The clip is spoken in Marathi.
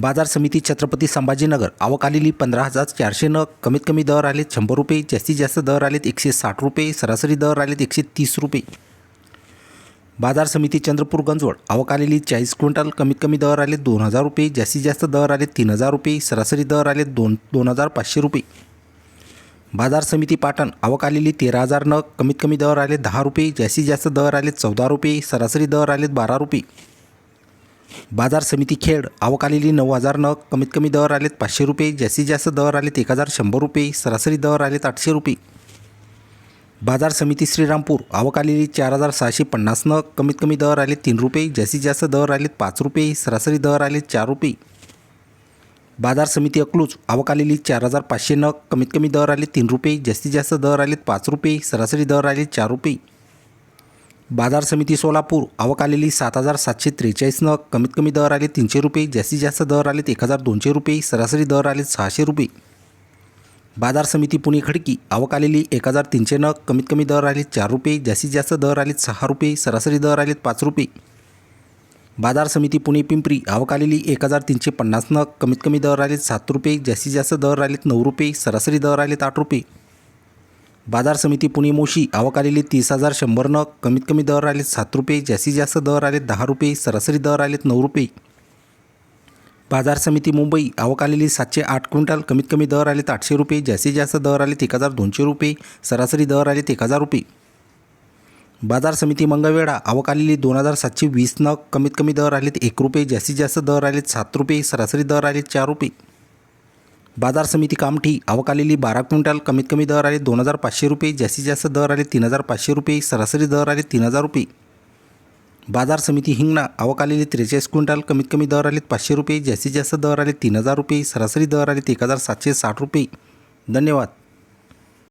बाजार समिती छत्रपती संभाजीनगर. आवक आलेली पंधरा हजार चारशे नग. कमीत कमी दर आलेत शंभर रुपये. जास्तीत जास्त दर आलेत एकशे साठ रुपये. सरासरी दर आलेत एकशे तीस रुपये. बाजार समिती चंद्रपूर गंजवड. आवक आलेली चाळीस क्विंटल. कमीत कमी दर आले दोन हजार रुपये. जास्तीत जास्त दर आले तीन हजार रुपये. सरासरी दर आले दोन दोन हजार पाचशे रुपये. बाजार समिती पाटण. आवक आलेली तेरा हजार नग. कमीत कमी दर आले दहा रुपये. जास्तीत जास्त दर आले चौदा रुपये. सरासरी दर आलेत बारा रुपये. बाजार समिती खेड आवक आलेली नऊ हजार नग कमीत कमी दर आलेत पाचशे रुपये जास्तीत जास्त दर आलेत एक हजार शंभर रुपये सरासरी दर आलेत आठशे रुपये. बाजार समिती श्रीरामपूर आवक आलेली चार हजार सहाशे पन्नास नग कमीत कमी दर आले तीन रुपये जास्तीत जास्त दर आलेत पाच रुपये सरासरी दर आलेत चार रुपये. बाजार समिती अकलूज आवक आलेली चार हजार पाचशे नग कमीत कमी दर आले तीन रुपये जास्तीत जास्त दर आलेत पाच रुपये सरासरी दर आले चार रुपये. बाजार समिती सोलापूर आवक आलेली सात हजार सातशे त्रेचाळीस नग कमीत कमी दर आले तीनशे रुपये जास्तीत जास्त दर आलेत एक हजार दोनशे रुपये सरासरी दर आलेत सहाशे रुपये. बाजार समिती पुणे खडकी आवक आलेली एक हजार तीनशे नग कमीत कमी दर आले चार रुपये जास्तीत जास्त दर आलेत सहा रुपये सरासरी दर आलेत पाच रुपये. बाजार समिती पुणे पिंपरी आवक आलेली एक हजार तीनशे पन्नास नग कमीत कमी दर आलेत सात रुपये जास्तीत जास्त दर आलेत नऊ रुपये सरासरी दर आलेत आठ रुपये. बाजार समिती पुणे मोशी आवक आलेली तीस हजार शंभर नग कमीत कमी दर आलेत सात रुपये जास्तीत जास्त दर आलेत दहा रुपये सरासरी दर आलेत नऊ रुपये. बाजार समिती मुंबई आवक आलेली सातशे आठ क्विंटल कमीत कमी दर आलेत आठशे रुपये जास्तीत जास्त दर आलेत एक हजार दोनशे रुपये सरासरी दर आलेत एक हजार रुपये. बाजार समिती मंगळवेढा आवक आलेली दोन हजार सातशे वीस नग कमीत कमी दर आलेत एक रुपये जास्तीत जास्त दर आलेत सात रुपये सरासरी दर आलेत चार रुपये. बाजार समिती कामठी अवकालेली बारा क्विंटल कमीत कमी दर आले दोन हजार पाचशे रुपये जास्तीत जास्त दर आले तीन हजार पाचशे रुपये सरासरी दर आले तीन हजार रुपये. बाजार समिती हिंगणा अवकालेली त्रेचाळीस क्विंटल कमीत कमी दर आले पाचशे रुपये जास्तीत जास्त दर आले तीन हजार रुपये सरासरी दर आले एक हजार सातशे साठ रुपये. धन्यवाद.